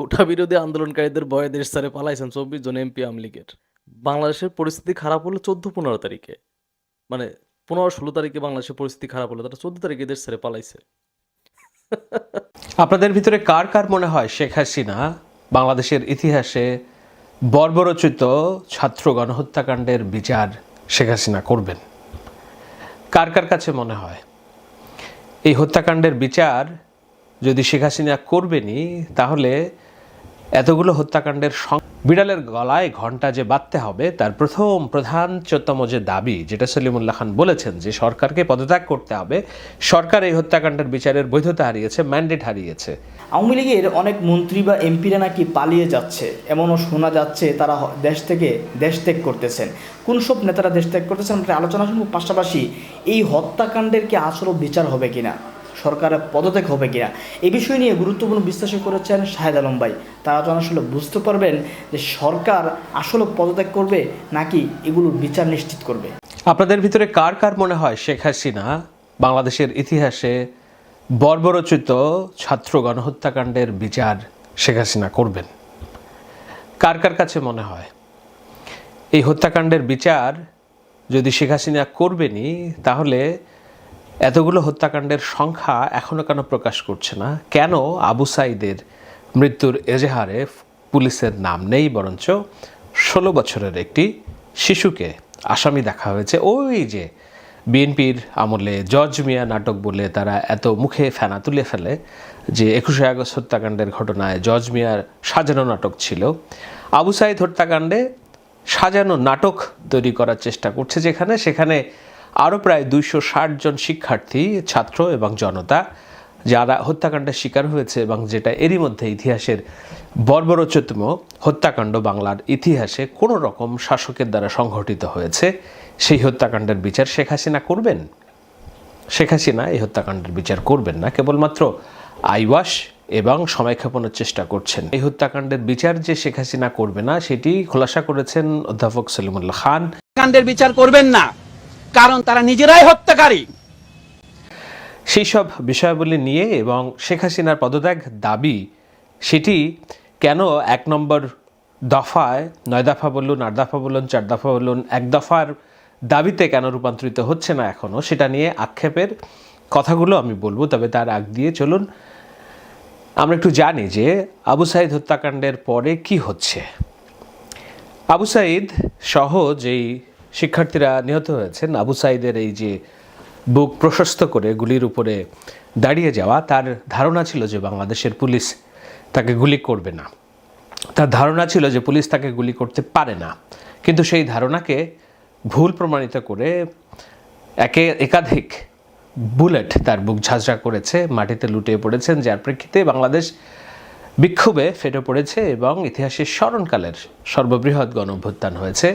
কোটা বিরোধী আন্দোলনকারীদের ভয়ে দেশ ছেড়ে পালাইছেন চব্বিশ জন এমপি আওয়ামী লীগের। বাংলাদেশের পরিস্থিতি খারাপ হলো চোদ্দ পনেরো তারিখে মানে পনেরো ষোলো তারিখে বাংলাদেশের পরিস্থিতি খারাপ হলো তারা চোদ্দ তারিখে দেশ ছেড়ে পালাইছে। আপনাদের ভিতরে কার কার মনে হয় শেখ হাসিনা বাংলাদেশের ইতিহাসে বর্বরচিত ছাত্র গণহত্যাকাণ্ডের বিচার শেখ হাসিনা করবেন? কার কার কাছে মনে হয়? এই হত্যাকাণ্ডের বিচার যদি শেখ হাসিনা করবেনই, তাহলে এতগুলো হত্যাকাণ্ডের বিড়ালের গলায় ঘণ্টা যে বাঁধতে হবে, তার প্রথম প্রধান প্রধানতম যে দাবি, যেটা সলিমুল্লাহ খান বলেছেন যে সরকারকে পদত্যাগ করতে হবে, সরকার এই হত্যাকাণ্ডের বিচারের বৈধতা হারিয়েছে ম্যান্ডেট হারিয়েছে। আওয়ামী লীগের অনেক মন্ত্রী বা এমপিরা নাকি পালিয়ে যাচ্ছে, এমনও শোনা যাচ্ছে তারা দেশ থেকে দেশ ত্যাগ করতেছেন। কোন সব নেতারা দেশ ত্যাগ করতেছেন আলোচনা শুনব। পাশাপাশি এই হত্যাকাণ্ডের কি আসলে বিচার হবে কিনা? সরকারের পদত্যাগ হবে কিনা? এই বিষয় নিয়ে গুরুত্বপূর্ণ বিশ্লেষণ করেছেন শাহেদ আলম ভাই। তারা যেন আসলে বুঝতে পারবেন যে সরকার আসলে পদত্যাগ করবে নাকি এগুলোর বিচার নিশ্চিত করবে। আপনাদের ভিতরে কার কার মনে হয় শেখ হাসিনা, বাংলাদেশের ইতিহাসে বর্বরচিত ছাত্র গণহত্যাকাণ্ডের বিচার শেখ হাসিনা করবেন? কার কার কাছে মনে হয়? এই হত্যাকাণ্ডের বিচার যদি শেখ হাসিনা করবেনই, তাহলে এতগুলো হত্যাকাণ্ডের সংখ্যা এখনও কেন প্রকাশ করছে না? কেন আবু সাইদের মৃত্যুর এজেহারে পুলিশের নাম নেই, বরঞ্চ ষোলো বছরের একটি শিশুকে আসামি দেখা হয়েছে? ওই যে বিএনপির আমলে জর্জ মিয়া নাটক বলে তারা এত মুখে ফেনা তুলে ফেলে যে একুশে আগস্ট হত্যাকাণ্ডের ঘটনায় জর্জ মিয়ার সাজানো নাটক ছিল। আবু সাইদ হত্যাকাণ্ডে সাজানো নাটক তৈরি করার চেষ্টা করছে যেখানে, সেখানে আরও প্রায় দুইশো ষাট জন শিক্ষার্থী, ছাত্র এবং জনতা, যারা হত্যাকাণ্ডের শিকার হয়েছে এবং যেটা এরই মধ্যে ইতিহাসের বর্বরোচ্চতম হত্যাকাণ্ড বাংলার ইতিহাসে কোনো রকম শাসকের দ্বারা সংঘটিত হয়েছে। সেই হত্যাকাণ্ডের বিচার শেখ হাসিনা করবেন? শেখ হাসিনা এই হত্যাকাণ্ডের বিচার করবেন না, কেবলমাত্র আইওয়াস এবং সময়ক্ষেপণের চেষ্টা করছেন। এই হত্যাকাণ্ডের বিচার যে শেখ হাসিনা করবে না, সেটি খোলাসা করেছেন অধ্যাপক সলিমুল্লাহ খান। কাণ্ডের বিচার করবেন না। কারণ তারা নিজেরাই হত্যাকারী। সেই সব বিষয়াবলী নিয়ে এবং শেখ হাসিনার পদত্যাগ দাবি, সেটি কেন এক নম্বর দফায়, নয় দফা বলুন, আট দফা বলুন, চার দফা বলুন, এক দফার দাবিতে কেন রূপান্তরিত হচ্ছে না এখনও সেটা নিয়ে আক্ষেপের কথাগুলো আমি বলব, তবে তার আগ দিয়ে চলুন। আমরা একটু জানি যে আবু সাইদ হত্যাকাণ্ডের পরে কি হচ্ছে। আবু সাইদ সহ যেই শিক্ষার্থীরা নিহত হয়েছেন। আবু সাইদের এই যে বুক প্রশস্ত করে গুলির উপরে দাঁড়িয়ে যাওয়া, তার ধারণা ছিল যে বাংলাদেশের পুলিশ তাকে গুলি করবে না। তার ধারণা ছিল যে পুলিশ তাকে গুলি করতে পারে না। কিন্তু সেই ধারণাকে ভুল প্রমাণিত করে একে একাধিক বুলেট তার বুক ঝাঁঝরা করেছে, মাটিতে লুটিয়ে পড়েছেন। যার প্রেক্ষিতে বাংলাদেশ বিক্ষোভে ফেটে পড়েছে এবং ইতিহাসের স্মরণকালের সর্ববৃহৎ গণঅভ্যুত্থান হয়েছে।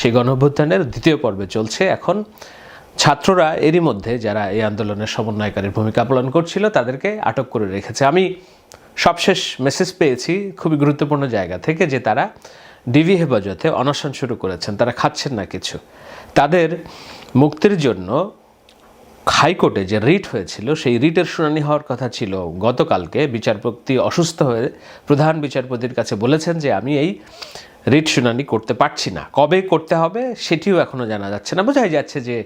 সেই গণঅভ্যুত্থানের দ্বিতীয় পর্বে চলছে এখন। ছাত্ররা এরই মধ্যে যারা এই আন্দোলনের সমন্বয়কারীর ভূমিকা পালন করছিল, তাদেরকে আটক করে রেখেছে। আমি সবশেষ মেসেজ পেয়েছি খুবই গুরুত্বপূর্ণ জায়গা থেকে যে তারা ডিভি হেফাজতে অনশন শুরু করেছেন। তারা খাচ্ছেন না কিছু। তাদের মুক্তির জন্য হাইকোর্টে যে রিট হয়েছিল, সেই রিটের শুনানি হওয়ার কথা ছিল। গতকালকে বিচারপতি অসুস্থ হয়ে প্রধান বিচারপতির কাছে বলেছেন যে, আমি এই রিট শুনানি করতে পারছি না। কবে করতে হবে সেটিও এখনও জানা যাচ্ছে না। বোঝাই যাচ্ছে যে,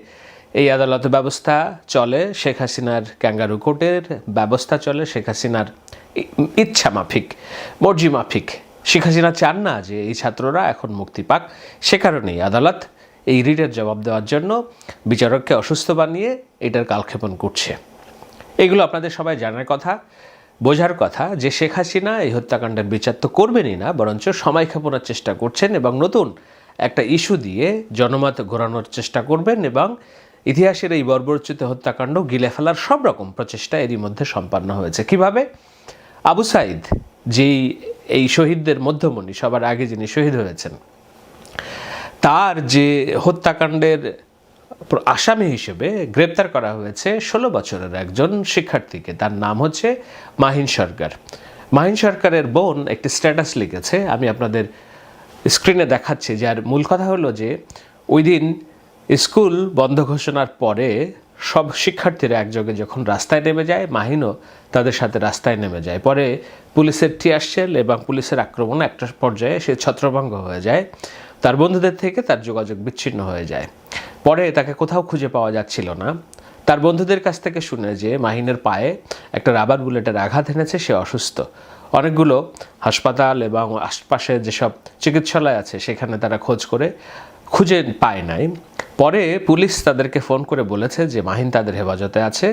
এই আদালত ব্যবস্থা চলে, শেখ হাসিনার ক্যাঙ্গারু কোর্টের ব্যবস্থা চলে, শেখ হাসিনার ইচ্ছা মাফিক, মর্জি মাফিক। শেখ হাসিনা চান না যে, এই ছাত্ররা এখন মুক্তি পাক। সে কারণেই আদালত এই রিটের জবাব দেওয়ার জন্য বিচারককে অসুস্থ বানিয়ে এটার কালক্ষেপণ করছে। এগুলো আপনাদের সবাই জানার কথা, বোঝার কথা যে শেখ হাসিনা এই হত্যাকাণ্ডের বিচার তো করবেনই না, বরঞ্চ সময় ক্ষেপণের চেষ্টা করছেন এবং নতুন একটা ইস্যু দিয়ে জনমত ঘোরানোর চেষ্টা করবেন এবং ইতিহাসের এই বর্বরচিত হত্যাকাণ্ড গিলে ফেলার সব রকম প্রচেষ্টা এরই মধ্যে সম্পন্ন হয়েছে। কীভাবে? আবু সাইদ, যেই এই শহীদদের মধ্যমণি, সবার আগে যিনি শহীদ হয়েছেন তার যে হত্যাকাণ্ডের আসামি হিসেবে গ্রেপ্তার করা হয়েছে ষোলো বছরের একজন শিক্ষার্থীকে। তার নাম হচ্ছে মাহিন সরকার। মাহিন সরকারের বোন একটি স্ট্যাটাস লিখেছে, আমি আপনাদের স্ক্রিনে দেখাচ্ছি, যার মূল কথা হলো যে ওই দিন স্কুল বন্ধ ঘোষণার পরে সব শিক্ষার্থীরা একযোগে যখন রাস্তায় নেমে যায়, মাহিনও তাদের সাথে রাস্তায় নেমে যায়। পরে পুলিশের টিয়ারশেল এবং পুলিশের আক্রমণে একটা পর্যায়ে সে ছত্রভঙ্গ হয়ে যায়। তার বন্ধুদের থেকে তার যোগাযোগ বিচ্ছিন্ন হয়ে যায়। পরে তাকে কোথাও খুঁজে পাওয়া যাচ্ছিল না। তার বন্ধুদের কাছ থেকে শুনে যে মাহিনের পায়ে একটা রাবার বুলেটের আঘাত এনেছে, সে অসুস্থ। অনেকগুলো হাসপাতাল এবং আশপাশে যেসব চিকিৎসালয় আছে, সেখানে তারা খোঁজ করে খুঁজে পায় নাই। পরে পুলিশ তাদেরকে ফোন করে বলেছে যে মাহিন তাদের হেফাজতে আছে।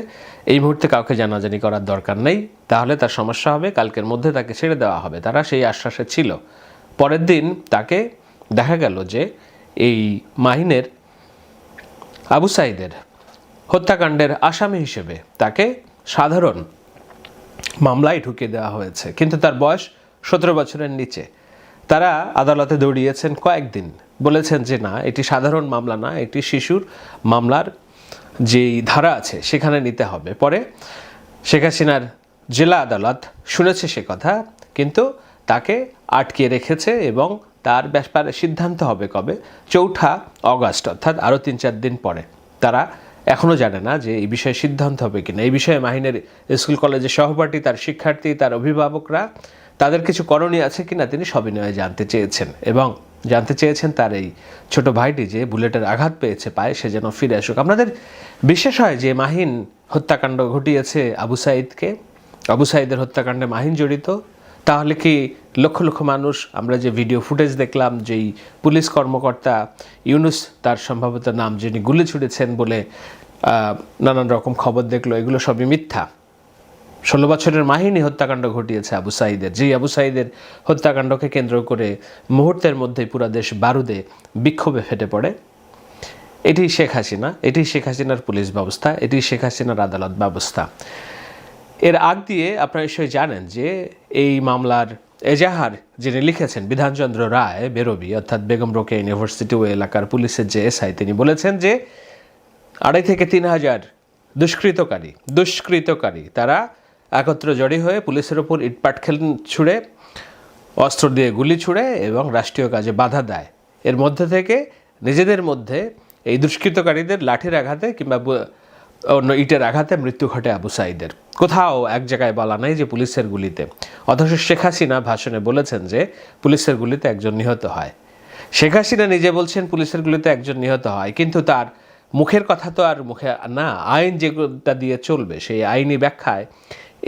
এই মুহূর্তে কাউকে জানাজানি করার দরকার নেই। তাহলে তার সমস্যা হবে, কালকের মধ্যে তাকে ছেড়ে দেওয়া হবে। তারা সেই আশ্বাসে ছিল। পরের দিন তাকে দেখা গেল যে এই মাহিনের আবু সাইদের হত্যাকাণ্ডের আসামি হিসেবে তাকে সাধারণ মামলায় ঢুকিয়ে দেওয়া হয়েছে। কিন্তু তার বয়স সতেরো বছরের নিচে। তারা আদালতে দৌড়িয়েছেন কয়েকদিন। বলেছেন যে না, এটি সাধারণ মামলা না, এটি শিশুর মামলার যেই ধারা আছে সেখানে নিতে হবে। পরে শেখ হাসিনার জেলা আদালত শুনেছে সে কথা, কিন্তু তাকে আটকে রেখেছে এবং তার ব্যাপারে সিদ্ধান্ত হবে কবে? চৌঠা অগাস্ট, অর্থাৎ আরও তিন চার দিন পরে। তারা এখনও জানে না যে এই বিষয়ে সিদ্ধান্ত হবে কিনা। এই বিষয়ে মাহিনের স্কুল কলেজের সহপাঠী, তার শিক্ষার্থী, তার অভিভাবকরা, তাদের কিছু করণীয় আছে কিনা তিনি সবিনয়ে জানতে চেয়েছেন। এবং জানতে চেয়েছেন তার এই ছোট ভাইটি যে বুলেটের আঘাত পেয়েছে পায়ে, সে যেন ফিরে আসুক। আপনাদের বিশ্বাস হয় যে মাহিন হত্যাকাণ্ড ঘটিয়েছে আবু সাইদকে? আবু সাইদের হত্যাকাণ্ডে মাহিন জড়িত? তাহলে কি লক্ষ লক্ষ মানুষ, আমরা যে ভিডিও ফুটেজ দেখলাম, যেই পুলিশ কর্মকর্তা ইউনুস, তার সম্ভবত নাম যিনি গুলি ছুড়েছেন বলে নানান রকম খবর দেখল, এগুলো সবই মিথ্যা। ষোলো বছরের মাহিনী হত্যাকাণ্ড ঘটিয়েছে আবু সাইদের। যেই আবু সাইদের হত্যাকাণ্ডকে কেন্দ্র করে মুহূর্তের মধ্যে পুরা দেশ বারুদে বিক্ষোভে ফেটে পড়ে। এটি শেখ হাসিনা, এটি শেখ হাসিনার পুলিশ ব্যবস্থা, এটি শেখ হাসিনার আদালত ব্যবস্থা। এর আগ দিয়ে আপনারা নিশ্চয়ই জানেন যে এই মামলার এজাহার যিনি লিখেছেন, বিধানচন্দ্র রায় বেরবি, অর্থাৎ বেগম রোকে ইউনিভার্সিটি ও এলাকার পুলিশের যে এসআই, তিনি বলেছেন যে আড়াই থেকে তিন হাজার দুষ্কৃতকারী দুষ্কৃতকারী, তারা একত্র জড়ি হয়ে পুলিশের ওপর ইটপাট খেল ছুঁড়ে, অস্ত্র দিয়ে গুলি ছুঁড়ে এবং রাষ্ট্রীয় কাজে বাধা দেয়। এর মধ্যে থেকে নিজেদের মধ্যে এই দুষ্কৃতকারীদের লাঠির আঘাতে কিংবা অন্য ইটের আঘাতে মৃত্যু ঘটে আবু সাইদের। কোথাও এক জায়গায় বলা নাই যে পুলিশের গুলিতে। অথচ শেখ হাসিনা ভাষণে বলেছেন যে পুলিশের গুলিতে একজন নিহত হয়। শেখ হাসিনা নিজে বলছেন পুলিশের গুলিতে একজন নিহত হয়, কিন্তু তার মুখের কথা তো আর মুখে না, আইন যেটা দিয়ে চলবে, সেই আইনি ব্যাখ্যায়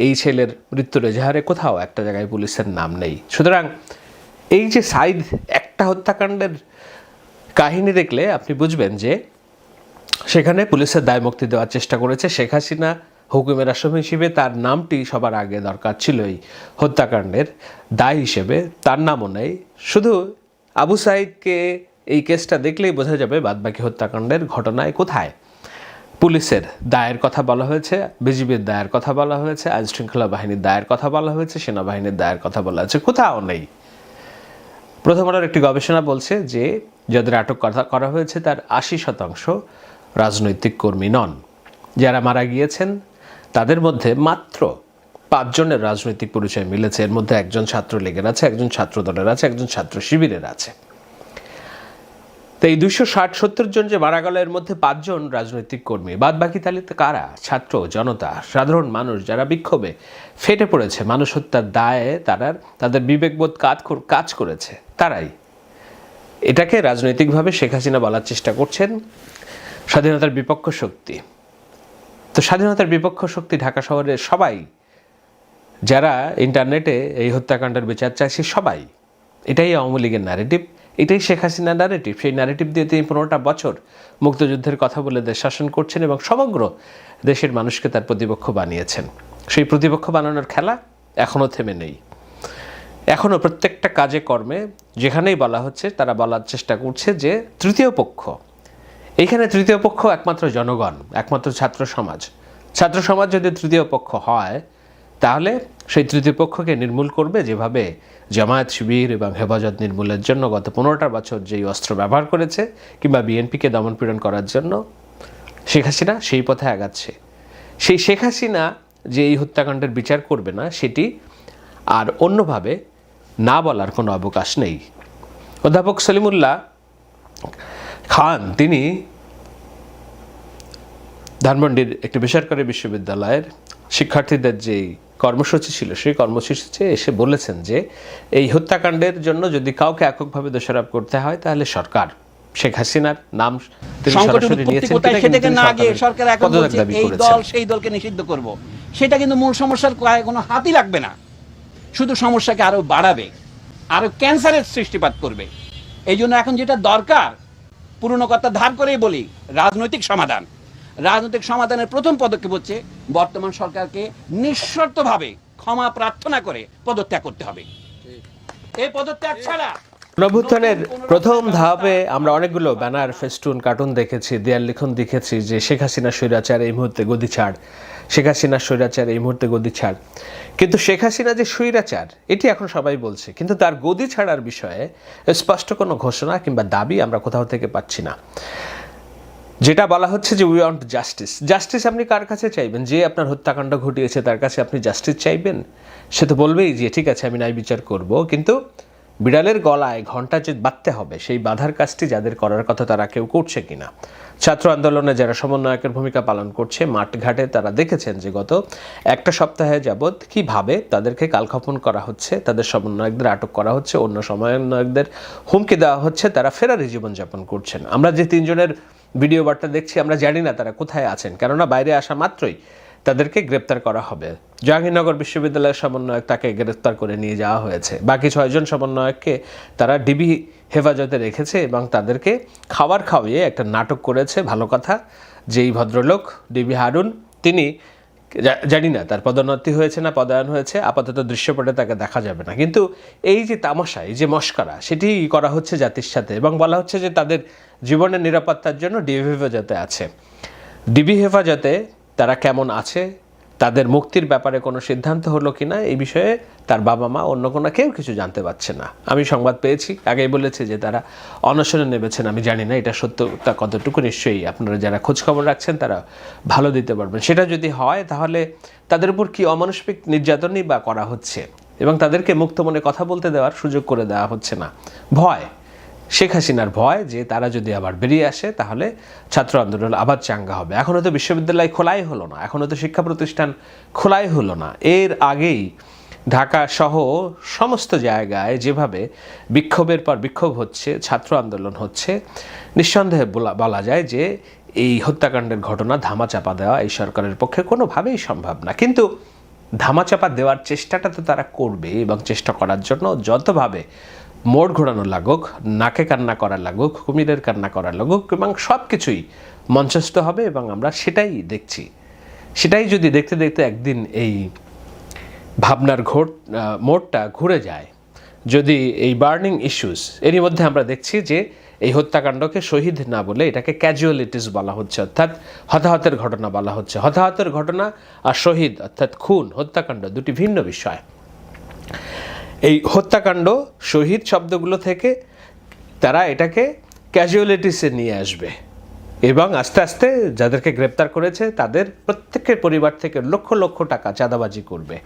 এই ছেলের মৃত্যুর এজাহারে কোথাও একটা জায়গায় পুলিশের নাম নেই। সুতরাং এই যে সাইদ একটা হত্যাকাণ্ডের কাহিনী দেখলে আপনি বুঝবেন যে সেখানে পুলিশের দায় মুক্তি দেওয়ার চেষ্টা করেছে শেখ হাসিনা হুকুমের আসামি হিসেবে তার নামটি সবার আগে দরকার ছিল এই হত্যাকাণ্ডের দায় হিসেবে তার নামও নেই। শুধু আবু সাইদকে এই কেসটা দেখলেই বোঝা যাবে বাদবাকি হত্যাকাণ্ডের ঘটনায় কোথায়। পুলিশের দায়ের কথা বলা হয়েছে, বিজিবির দায়ের কথা বলা হয়েছে আইন শৃঙ্খলা বাহিনীর দায়ের কথা বলা হয়েছে, সেনাবাহিনীর দায়ের কথা বলা হয়েছে, কোথাও নেই। প্রথম আলোর একটি গবেষণা বলছে যে, যাদের আটক করা হয়েছে তার আশি শতাংশ রাজনৈতিক কর্মী নন। যারা মারা গিয়েছেন, তাদের মধ্যে মাত্র পাঁচজনের রাজনৈতিক পরিচয় মিলেছে। এর মধ্যে একজন ছাত্র লীগের আছে, একজন ছাত্র দলের আছে, একজন ছাত্র শিবিরের আছে। তো এই দুশো ষাট, সত্তর জন যে মারা গেল, এর মধ্যে পাঁচজন রাজনৈতিক কর্মী। বাদ বাকি তাহলে তো কারা? ছাত্র, জনতা, সাধারণ মানুষ যারা বিক্ষোভে ফেটে পড়েছে, মানুষ হত্যার দায়ে তারা, তাদের বিবেকবোধ কাজ কাজ করেছে। তারাই। এটাকে রাজনৈতিকভাবে শেখ হাসিনা বলার চেষ্টা করছেন। স্বাধীনতার বিপক্ষ শক্তি। তো স্বাধীনতার বিপক্ষ শক্তি ঢাকা শহরের সবাই, যারা ইন্টারনেটে এই হত্যাকাণ্ডের বিচার চাইছে সবাই। এটাই আওয়ামী লীগের ন্যারেটিভ এটাই শেখ হাসিনার ন্যারেটিভ সেই ন্যারেটিভ দিয়ে তিনি পনেরোটা বছর মুক্তযুদ্ধের কথা বলে দেশ শাসন করছেন এবং সমগ্র দেশের মানুষকে তার প্রতিপক্ষ বানিয়েছেন। সেই প্রতিপক্ষ বানানোর খেলা এখনও থেমে নেই। এখনও প্রত্যেকটা কাজে কর্মে যেখানেই বলা হচ্ছে, তারা বলার চেষ্টা করছে যে তৃতীয় পক্ষ এইখানে তৃতীয় পক্ষ একমাত্র জনগণ, একমাত্র ছাত্র সমাজ। ছাত্র সমাজ যদি তৃতীয় পক্ষ হয়, তাহলে সেই তৃতীয় পক্ষকে নির্মূল করবে যেভাবে জামায়াত শিবির এবং হেফাজত নির্মূলের জন্য গত পনেরোটা বছর যেই অস্ত্র ব্যবহার করেছে কিংবা বিএনপিকে দমনপীড়ন করার জন্য শেখ হাসিনা সেই পথে আগাচ্ছে। সেই শেখ হাসিনা যে এই হত্যাকাণ্ডের বিচার করবে না, সেটি আর অন্যভাবে না বলার কোনো অবকাশ নেই। অধ্যাপক সলিমুল্লাহ খান তিনি ধানমন্ডির একটি বেসরকারি বিশ্ববিদ্যালয়ের শিক্ষার্থীদের যেই কর্মসূচি ছিল সেই কর্মসূচিতে এসে বলেছেন যে এই হত্যাকাণ্ডের জন্য যদি কাউকে এককভাবে দোষারোপ করতে হয় তাহলে সরকার শেখ হাসিনার নাম তিনি সরাসরি নিয়েছেন কোথায় কিনা সেটাকে কিন্তু না গিয়ে সরকার এখন পদত্যাগ বলছে দাবি এই দল সেই দলকে নিষিদ্ধ করব। সেটা কিন্তু মূল সমস্যার কোনো হাতই লাগবে না। শুধু সমস্যাকে আরও বাড়াবে আরও ক্যান্সারের সৃষ্টিপাত করবে। এই জন্য এখন যেটা দরকার পুরনো কথা ধার করেই বলি রাজনৈতিক সমাধান। রাজনৈতিক সমাধানের প্রথম পদক্ষেপ হচ্ছে বর্তমান সরকারকে নিঃশর্তভাবে ক্ষমা প্রার্থনা করে পদত্যাগ করতে হবে। এই পদত্যাগ ছাড়া গণঅভ্যুত্থানের প্রথম ধাপে আমরা অনেকগুলো ব্যানার, ফেস্টুন, কার্টুন দেখেছি, দেয়াল লিখন দেখেছি যে শেখ হাসিনা স্বৈরাচার এই মুহূর্তে গদি ছাড় শেখ হাসিনা স্বৈরাচার এই মুহূর্তে গদি ছাড় কিন্তু শেখ হাসিনা যে স্বৈরাচার, এটি এখন সবাই বলছে। কিন্তু তার গদি ছাড়ার বিষয়ে স্পষ্ট কোনো ঘোষণা কিংবা দাবি আমরা কোথাও থেকে পাচ্ছি না। যেটা বলা হচ্ছে যে উই ওয়ান্ট জাস্টিস জাস্টিস আপনি কার কাছে চাইবেন? যে আপনার হত্যাকাণ্ড ঘটিয়েছে তার কাছে আপনি জাস্টিস চাইবেন? সে তো বলবেই যে, ঠিক আছে, আমি ন্যায় বিচার করব। কিন্তু বিড়ালের গলায় ঘণ্টা যে বাঁধতে হবে। সেই বাধার কাজটি যাদের করার কথা তারা কেউ করছে কিনা? ছাত্র আন্দোলনে যারা সমন্বয়কের ভূমিকা পালন করছে, মাঠঘাটে তারা দেখেছেন যে গত একটা সপ্তাহে যাবৎ কীভাবে তাদেরকে কালক্ষপন করা হচ্ছে, তাদের সমন্বয়কদের আটক করা হচ্ছে, অন্য সমন্বয়কদের হুমকি দেওয়া হচ্ছে, তারা ফেরারি জীবনযাপন করছেন। আমরা যে তিনজনের ভিডিও বার্তা দেখছি, আমরা জানি না তারা কোথায় আছেন, কেননা বাইরে আসা মাত্রই তাদেরকে গ্রেপ্তার করা হবে। জাহাঙ্গীরনগর বিশ্ববিদ্যালয়ের সমন্বয়ক তাকে গ্রেপ্তার করে নিয়ে যাওয়া হয়েছে। বাকি ছয়জন সমন্বয়ককে তারা ডিবি হেফাজতে রেখেছে এবং তাদেরকে খাবার খাওয়িয়ে একটা নাটক করেছে, ভালো কথা। যেই ভদ্রলোক, ডিবি হারুন, তিনি জানি না, তার পদোন্নতি হয়েছে না পদায়ন হয়েছে, আপাতত দৃশ্যপটে তাকে দেখা যাবে না। কিন্তু এই যে তামাশা, এই যে মস্করা, সেটি করা হচ্ছে জাতির সাথে এবং বলা হচ্ছে যে তাদের জীবনের নিরাপত্তার জন্য ডিবি হেফাজতে আছে। ডিবি হেফাজতে তারা কেমন আছে, তাদের মুক্তির ব্যাপারে কোনো সিদ্ধান্ত হলো কি না এই বিষয়ে তার বাবা মা অন্য কোনো কেউ কিছু জানতে পারছে না। আমি সংবাদ পেয়েছি, আগেই বলেছে যে তারা অনশনে নেমেছেন, আমি জানি না এটা সত্যতা কতটুকু, নিশ্চয়ই আপনারা যারা খোঁজখবর রাখছেন তারা ভালো দিতে পারবেন। সেটা যদি হয় তাহলে তাদের উপর কি অমানসিক নির্যাতনই বা করা হচ্ছে? এবং তাদেরকে মুক্ত মনে কথা বলতে দেওয়ার সুযোগ করে দেওয়া হচ্ছে না। ভয় শেখ হাসিনার ভয় যে তারা যদি আবার বেরিয়ে আসে, তাহলে ছাত্র আন্দোলন আবার চাঙ্গা হবে। এখনও তো বিশ্ববিদ্যালয় খোলাই হলো না এখনও তো শিক্ষা প্রতিষ্ঠান খোলাই হলো না। এর আগেই ঢাকা সহ সমস্ত জায়গায় যেভাবে বিক্ষোভের পর বিক্ষোভ হচ্ছে, ছাত্র আন্দোলন হচ্ছে, নিঃসন্দেহে বলা যায় যে এই হত্যাকাণ্ডের ঘটনা ধামাচাপা দেওয়া এই সরকারের পক্ষে কোনোভাবেই সম্ভব না। কিন্তু ধামাচাপা দেওয়ার চেষ্টাটা তো তারা করবে এবং চেষ্টা করার জন্য যতভাবে মোড় ঘোরানো লাগুক নাকে কান্না করা লাগুক কুমিরের কান্না করা লাগুক এবং সব কিছুই মঞ্চস্থ হবে এবং আমরা সেটাই দেখছি। সেটাই যদি দেখতে দেখতে একদিন এই ভাবনার আহ, মোড়টা ঘুরে যায়। যদি এই বার্নিং ইস্যুস এরই মধ্যে আমরা দেখছি যে এই হত্যাকাণ্ডকে শহীদ না বলে এটাকে ক্যাজুয়ালিটিস বলা হচ্ছে অর্থাৎ হতাহতের ঘটনা বলা হচ্ছে। হতাহতের ঘটনা আর শহীদ অর্থাৎ খুন হত্যাকাণ্ড দুটি ভিন্ন বিষয়। এই হত্যাকাণ্ড, শহীদ শব্দগুলো থেকে তারা এটাকে ক্যাজুয়ালিটিসে নিয়ে আসবে। এবং আস্তে আস্তে যাদেরকে গ্রেপ্তার করেছে, তাদের প্রত্যেকের পরিবার থেকে লক্ষ লক্ষ টাকা চাঁদাবাজি করবে।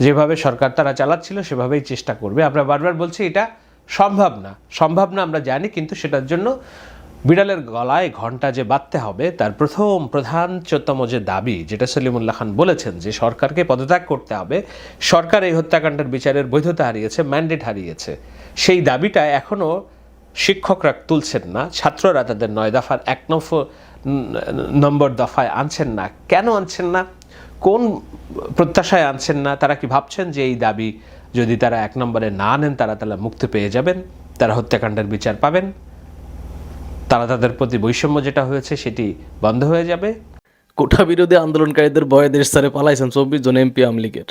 যেভাবে সরকার তারা চালাচ্ছিল, সেভাবেই চেষ্টা করবে। আমরা বারবার বলছি, এটা সম্ভব না। সম্ভব না, আমরা জানি, কিন্তু সেটার জন্য বিড়ালের গলায় ঘণ্টা যে বাঁধতে হবে, তার প্রথম প্রধানতম যে দাবি, যেটা সলিমুল্লাহ খান বলেছেন যে সরকারকে পদত্যাগ করতে হবে, সরকার এই হত্যাকাণ্ডের বিচারের বৈধতা হারিয়েছে ম্যান্ডেট হারিয়েছে। সেই দাবিটা এখনও শিক্ষকরা তুলছেন না, ছাত্ররা তাদের নয় দফার এক নম্বর নম্বর দফায় আনছেন না। কেন আনছেন না? কোন প্রত্যাশায় আনছেন না? তারা কি ভাবছেন যে এই দাবি যদি তারা এক নম্বরে না নেন, তারা তাহলে মুক্তি পেয়ে যাবেন, তারা হত্যাকাণ্ডের বিচার পাবেন? তারা তাদের প্রতি বৈষম্য যেটা হয়েছে সেটি বন্ধ হয়ে যাবে। কোটা বিরোধী আন্দোলনকারীদের ভয়ে দেশ ছাড়ে পালাইছেন চব্বিশ জন এমপি আমলিগের।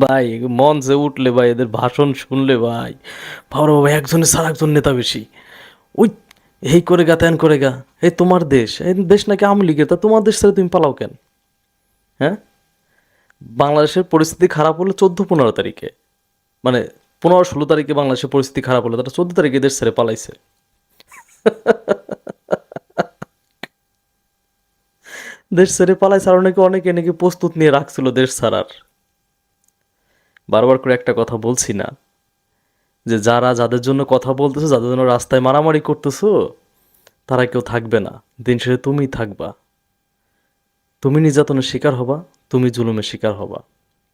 ভাই মঞ্চে উঠলে ভাই, এদের ভাষণ শুনলে ভাই বাবা বাবা একজনের সার একজন নেতা বেশি। ওই, এই করে গা ত্যান করে গা, এই তোমার দেশ, এই দেশ নাকি আমলিগের, তা তোমার দেশ ছেড়ে তুমি পালাও কেন? হ্যাঁ? বাংলাদেশের পরিস্থিতি খারাপ হলো চোদ্দ পনেরো তারিখে। মানে পনেরো ষোলো তারিখে বাংলাদেশের পরিস্থিতি খারাপ হলো, তারা চোদ্দ তারিখে দেশ ছেড়ে পালাইছে। দেশ ছেড়ে পালাইছে আর অনেকে অনেকে নাকি প্রস্তুত নিয়ে রাখছিল দেশ ছাড়ার। বারবার করে একটা কথা বলছি না, যে যারা যাদের জন্য কথা বলতেছো, যাদের জন্য রাস্তায় মারামারি করতেছো, তারা কেউ থাকবে না। দিন শেষে তুমি থাকবা। তুমি নির্যাতনের শিকার হবা, তুমি জুলুমের শিকার হবা।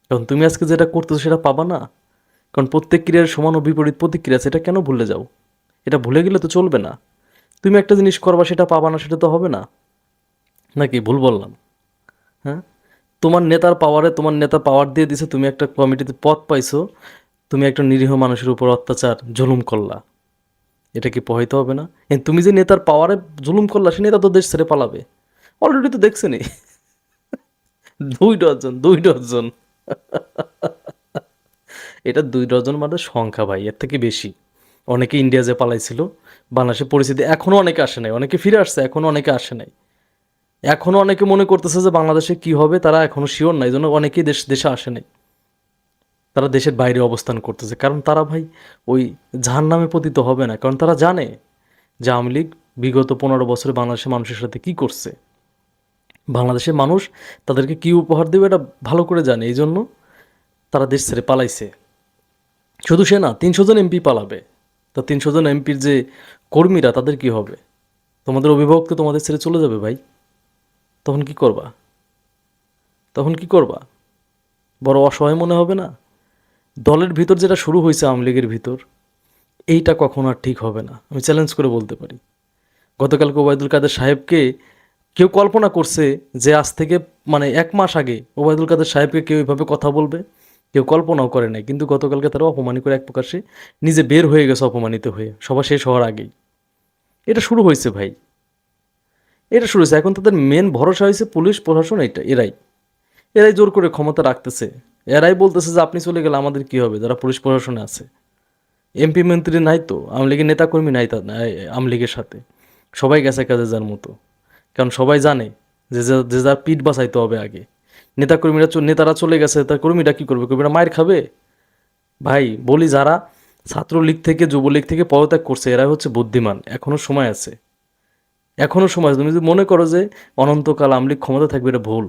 কারণ তুমি আজকে যেটা করতেছো সেটা পাবা না। কারণ প্রত্যেক ক্রিয়ার সমান ও বিপরীত প্রতিক্রিয়া, সেটা কেন ভুলে যাও? এটা ভুলে গেলে তো চলবে না। তুমি একটা জিনিস করবা, সেটা পাবা না, সেটা তো হবে না। নাকি ভুল বললাম? হ্যাঁ? তোমার নেতার পাওয়ারে তোমার নেতা পাওয়ার দিয়ে দিছে, তুমি একটা কমিটিতে পদ পাইছো, তুমি একটা নিরীহ মানুষের উপর অত্যাচার, জুলুম করলা। এটা কি প্রভাবিত হবে না? তুমি যে নেতার পাওয়ারে জুলুম করলা, সে নেতা তো দেশ ছেড়ে পালাবে। অলরেডি তো দেখছে দেখছেনি দুই ডজন দুই ডজন। এটা দুই ডজন মানে সংখ্যা ভাই, এর থেকে বেশি। অনেকে ইন্ডিয়া যে পালাইছিল বাংলাদেশের পরিস্থিতি এখনও অনেকে আসে নাই, অনেকে ফিরে আসছে এখনও অনেকে আসে নাই। এখনও অনেকে মনে করতেছে যে বাংলাদেশে কি হবে, তারা এখনও শিওর নাই জন্য অনেকেই দেশ, দেশে আসে নাই। তারা দেশের বাইরে অবস্থান করতেছে, কারণ তারা ভাই ওই জাহান নামে পতিত হবে না, কারণ তারা জানে যে আওয়ামী লীগ বিগত পনেরো বছরে বাংলাদেশের মানুষের সাথে কি করছে। বাংলাদেশের মানুষ তাদেরকে কি উপহার দেবে এটা ভালো করে জানে এই জন্য তারা দেশ ছেড়ে পালাইছে। শুধু সে না, তিনশো জন এমপি পালাবে। তা তিনশো জন এমপির যে কর্মীরা, তাদের কি হবে? তোমাদের অভিভাবক তো তোমাদের ছেড়ে চলে যাবে ভাই? তখন কি করবা? তখন কি করবা? বড় অসহায় মনে হবে না? দলের ভিতর যেটা শুরু হয়েছে আওয়ামী লীগের ভিতর, এইটা কখনো আর ঠিক হবে না। আমি চ্যালেঞ্জ করে বলতে পারি। গতকালকে ওবায়দুল কাদের সাহেবকে কেউ কল্পনা করছে যে আজ থেকে মানে এক মাস আগে ওবায়দুল কাদের সাহেবকে কেউ এইভাবে কথা বলবে? কেউ কল্পনাও করে নাই। কিন্তু গতকালকে তারা অপমানি করে এক প্রকাশে নিজে বের হয়ে গেছে অপমানিত হয়ে। সবার শেষ হওয়ার আগেই। এটা শুরু হয়েছে ভাই। এটা শুরু হয়েছে। এখন তাদের মেন ভরসা হয়েছে পুলিশ প্রশাসন এটা এরাই। এরাই জোর করে ক্ষমতা রাখতেছে। এরাই বলতেছে যে আপনি চলে গেলে আমাদের কি হবে? যারা পুলিশ প্রশাসনে আছে। এমপি মন্ত্রী নাই তো, আওয়ামী লীগের নেতাকর্মী নাই তা আওয়ামী লীগের সাথে। সবাই গেছে কাজে যার মতো। কারণ সবাই জানে যে যে যার পিঠ বাঁচাইতে হবে আগে। নেতাকর্মীরা নেতারা চলে গেছে তার কর্মীরা কী করবে? কর্মীরা মায়ের খাবে? ভাই, বলি যারা ছাত্রলীগ থেকে, যুবলীগ থেকে পদত্যাগ করছে এরা হচ্ছে বুদ্ধিমান। এখনও সময় আছে। এখনও সময় আছে। তুমি যদি মনে করো যে অনন্তকাল আমলিক ক্ষমতা থাকবে, এটা ভুল।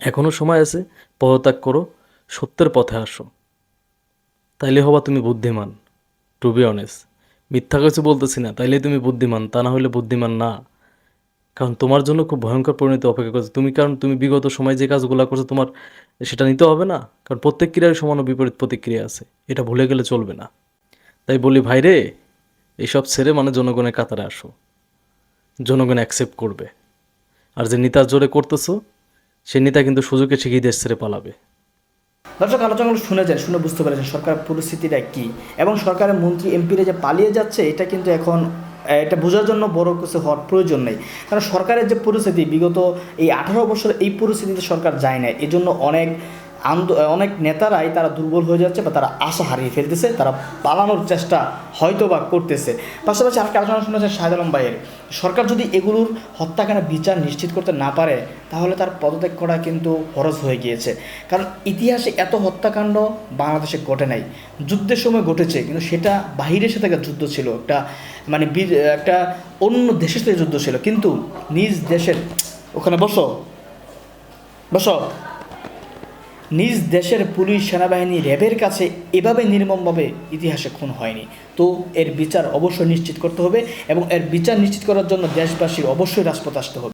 এখনও সময় আছে, পদত্যাগ করো, সত্যের পথে আসো। তাইলে হবা তুমি বুদ্ধিমান টু বি অনেস্ট মিথ্যা কিছু বলতেছি না, তাইলে তুমি বুদ্ধিমান, তা না হলে বুদ্ধিমান না। কারণ তোমার জন্য খুব ভয়ঙ্কর পরিণতি অপেক্ষা করছে। তুমি কারণ তুমি বিগত সময় যে কাজগুলো করছ, তোমার সেটা নিতে হবে না? কারণ প্রত্যেক ক্রিয়ার সমান বিপরীত প্রতিক্রিয়া আছে। এটা ভুলে গেলে চলবে না। তাই বলি, ভাই রে, এইসব ছেড়ে মানে জনগণের কাতারে আসো। জনগণ অ্যাকসেপ্ট করবে। আর যে নেতার জোরে করতেছো, সে নেতা কিন্তু সুযোগে ঠিকই দেশ ছেড়ে পালাবে। দর্শক, আলোচনাগুলো শুনেছেন শুনে বুঝতে পেরেছেন সরকার পরিস্থিতিটা কি। এবং সরকারের মন্ত্রী, এমপিরা যে পালিয়ে যাচ্ছে, এটা কিন্তু এখন এটা বোঝার জন্য বড় কিছু হওয়ার প্রয়োজন নেই। কারণ সরকারের যে পরিস্থিতি, বিগত এই আঠারো বছর এই পরিস্থিতিতে সরকার যায় না এই জন্য অনেক অনেক নেতারাই তারা দুর্বল হয়ে যাচ্ছে বা তারা আশা হারিয়ে ফেলতেছে, তারা পালানোর চেষ্টা হয়তো বা করতেছে। পাশাপাশি আজকে আলোচনা শুনেছেন শাহেদ আলম ভাইয়ের, সরকার যদি এগুলোর হত্যাকাণ্ডের বিচার নিশ্চিত করতে না পারে, তাহলে তার পদত্যাগ করা কিন্তু খরচ হয়ে গিয়েছে। কারণ ইতিহাসে এত হত্যাকাণ্ড বাংলাদেশে ঘটে নাই। যুদ্ধের সময় ঘটেছে, কিন্তু সেটা বাহিরের সাথে যুদ্ধ ছিল, একটা মানে একটা অন্য দেশের সাথে যুদ্ধ ছিল। কিন্তু নিজ দেশের, ওখানে বসো। বসো। নিজ দেশের পুলিশ সেনাবাহিনী র্যাবের কাছে এভাবে নির্মমভাবে ইতিহাসে খুন হয়নি। তো এর বিচার অবশ্যই নিশ্চিত করতে হবে এবং এর বিচার নিশ্চিত করার জন্য দেশবাসীর অবশ্যই রাজপথ আসতে হবে।